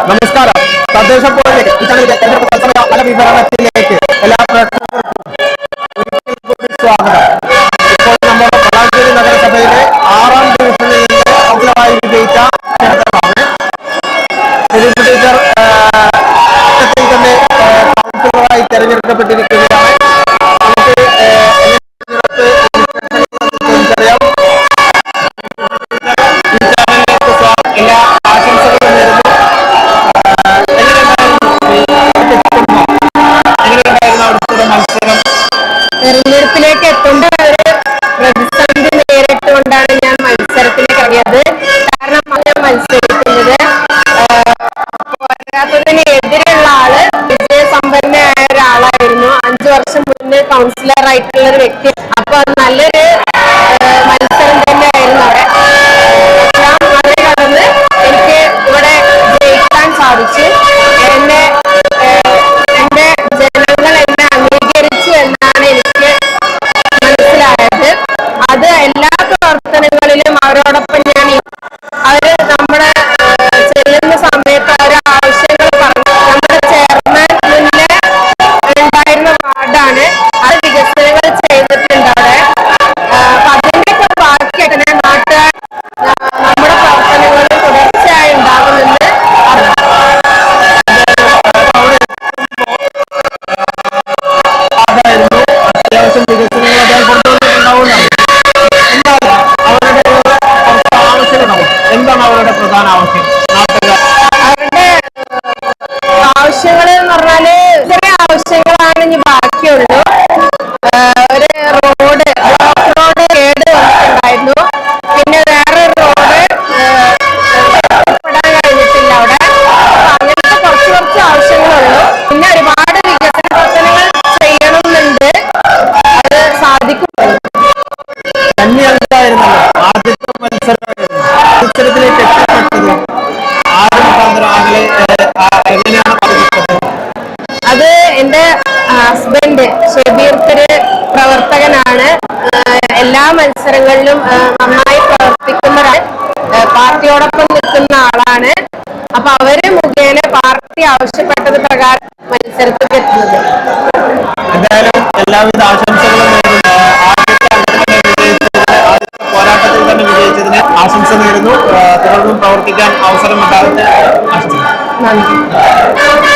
നമസ്കാരം. തദ്ദേശ ഫല വിവരണത്തിലേക്ക് എല്ലാ സ്വാഗതം. ഇപ്പോൾ നമ്മുടെ വളാഞ്ചേരി നഗരസഭയിലെ ആറാം ഡിവിഷനിൽ നിന്ന് കൗൺസിലറായി വിജയിച്ച ക്ഷേത്രമാണ് ടീച്ചർ തന്നെ കൗൺസിലറായി തെരഞ്ഞെടുക്കപ്പെട്ടിരിക്കുകയാണ് തെരഞ്ഞെടുപ്പിലേക്ക് എത്തേണ്ട ഒരു പ്രതിസന്ധി നേരിട്ടുകൊണ്ടാണ് ഞാൻ മത്സരത്തിലേക്ക് ഇറങ്ങിയത്. കാരണം ഞാൻ മത്സരിക്കുന്നത് പോരാത്തതിന് എതിരുള്ള ആൾ വിജയസമ്പന്നയായ ഒരാളായിരുന്നു. അഞ്ചു വർഷം മുന്നേ കൗൺസിലർ ആയിട്ടുള്ള ഒരു വ്യക്തി. അപ്പൊ നല്ലൊരു അത്യാവശ്യം വികസനങ്ങൾ അദ്ദേഹം കൊണ്ടുവന്നിട്ടുണ്ടാവുന്നതാണ് എന്താണ് അവരുടെ ആവശ്യമുണ്ടാവും എന്താണ് അവരുടെ പ്രധാന ആവശ്യം? അത് എന്റെ ഹസ്ബൻഡ് ഷെബീർക്കര് പ്രവർത്തകനാണ്. എല്ലാ മത്സരങ്ങളിലും നന്നായി പ്രവർത്തിക്കുന്ന പാർട്ടിയോടൊപ്പം നിൽക്കുന്ന ആളാണ്. അപ്പൊ അവർ മുഖേന പാർട്ടി ആവശ്യപ്പെട്ടത് പ്രകാരം മത്സരത്തിൽ എത്തുന്നത്. ആശംസ നേരുന്നു. തുടർന്നും പ്രവർത്തിക്കാൻ അവസരം ഉണ്ടാകട്ടെ Thank you.